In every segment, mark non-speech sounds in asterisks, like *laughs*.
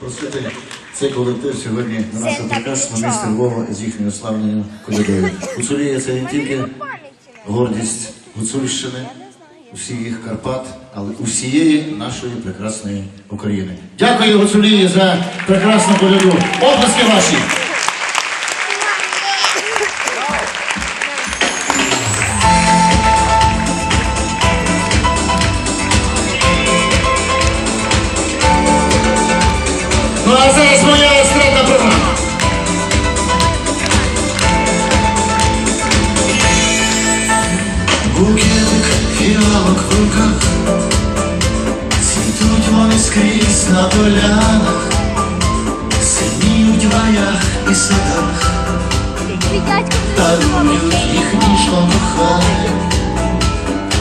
Просити цей колектив сьогодні на наше прекрасне місто Львова з їхньою славною колядою. *laughs* Гуцулія це не тільки гордість Гуцульщини, усіх Карпат, але усієї нашої прекрасної України. Дякую Гуцулії за прекрасну коляду. Оплески ваші! Фіалок в руках, цвітуть вони скрізь на полянах, синіють в гаях і садах, дарують їх ніжно кохання,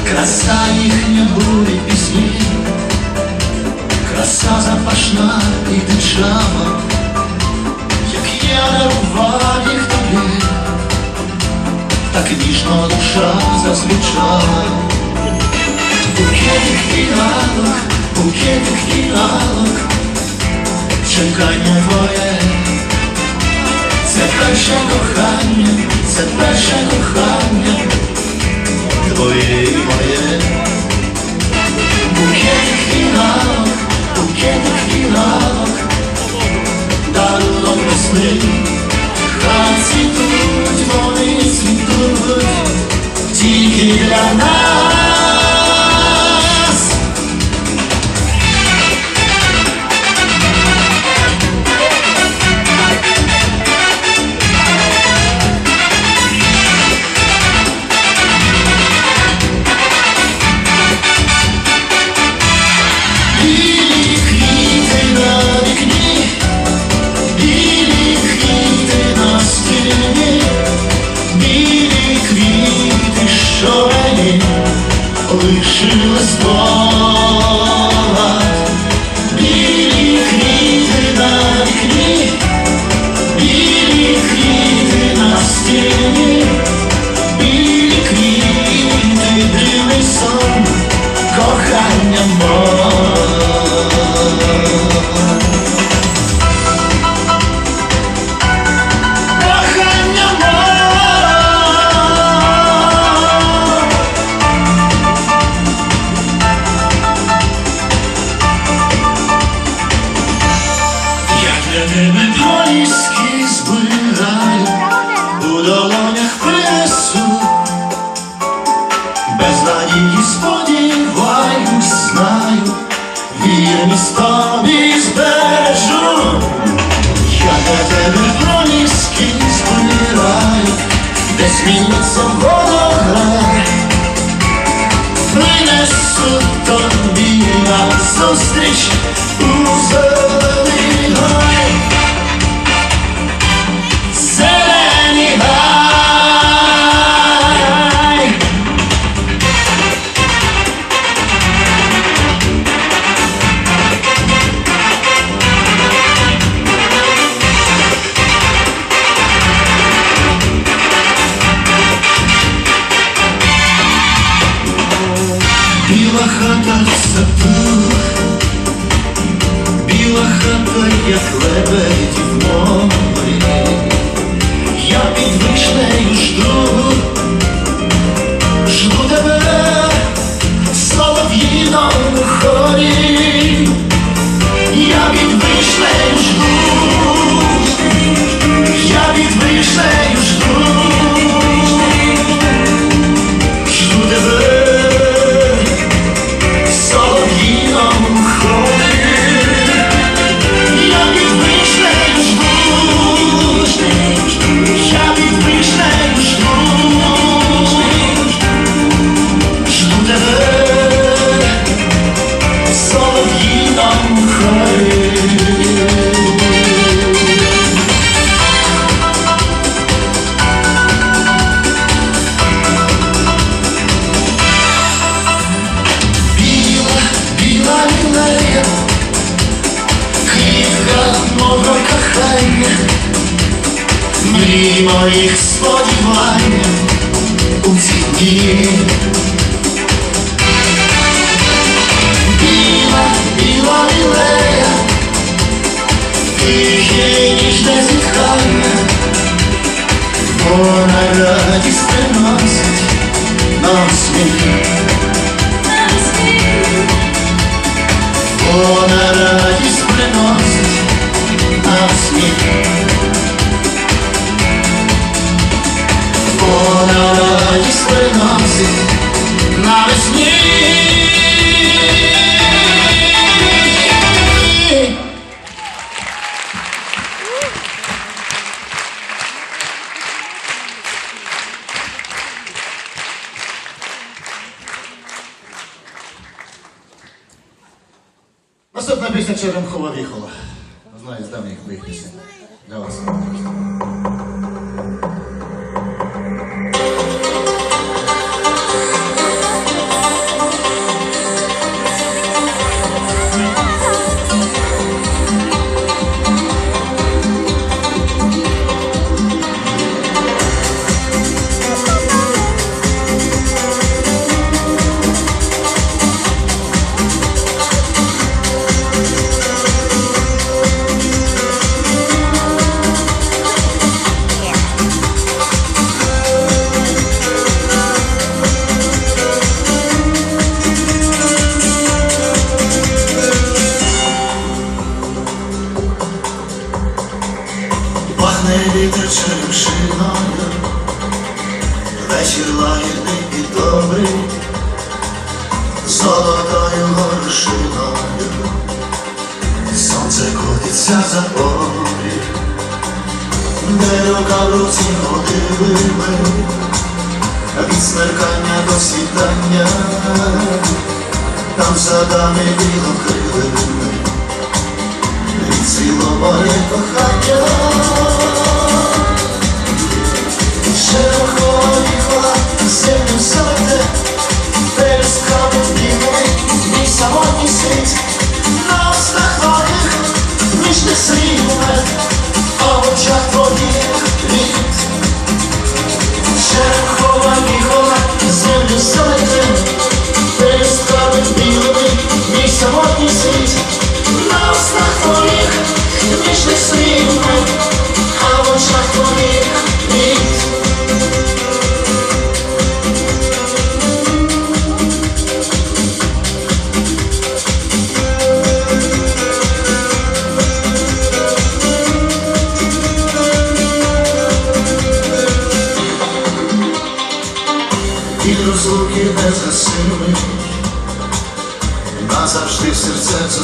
краса їхня буде пісні, краса запашна і дичава, як я дарував їх тобі так ніжно душа зазвучала. Букетик фіалок, букетик фіалок, чекання твоє, це перше кохання, це перше кохання, твоє і моє. Букетик фіалок, букетик фіалок, дарунок весни. Хай цвітуть, вони цвітуть тільки для нас. Зміниться водограй, принесу тобі на зустріч у зелений Біла хата саду, біла хата, як лебедь в морі. Я під вишнею жду моїх сподівання у ці дні. Біла, біла лілея, тихе і ніжне зітхання, вона радість приносить нам сміх. Вона Приносить нам сміх. Наступна пісня Черемхова віхола. Знаю з давніх моїх пісень. Для вас. Золотою горошиною, сонце котиться за полі, де рука в руці ходили ми, від смеркання до світання, там садами білокрилими, відцвіло моє кохання.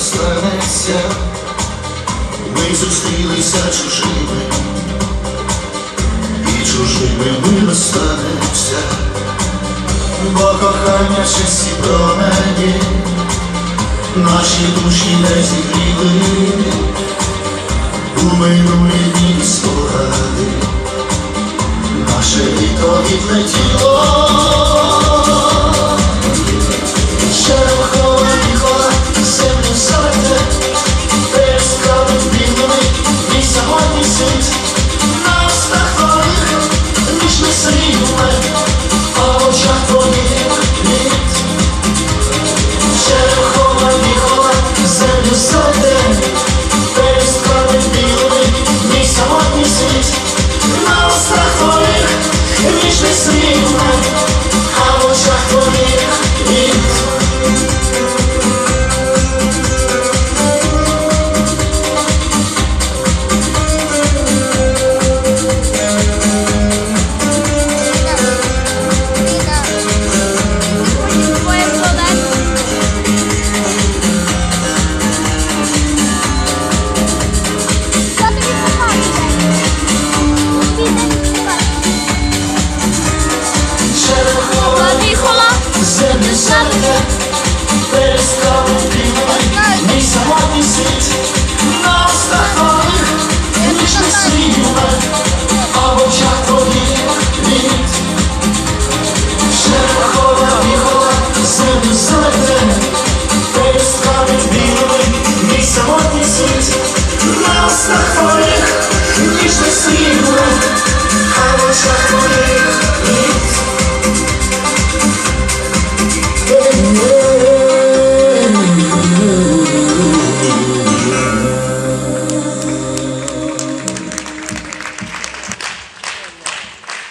Серцях зостанеться, ми зустрілися чужими, і чужими ми розстанемося, бо кохання чисті промені, наші душі не зігріли, у минулі дні спогади. Наше літо відлетіло.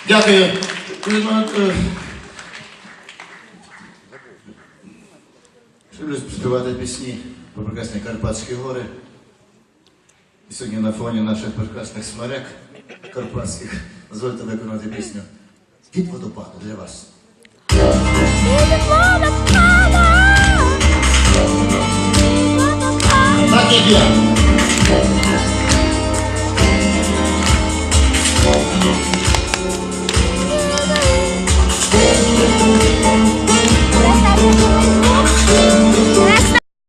Дякую. Люблю співати пісні про прекрасні Карпатські гори. І сьогодні на фоні наших прекрасних смерек карпатських дозвольте виконати пісню під водопаду для вас. Так як я.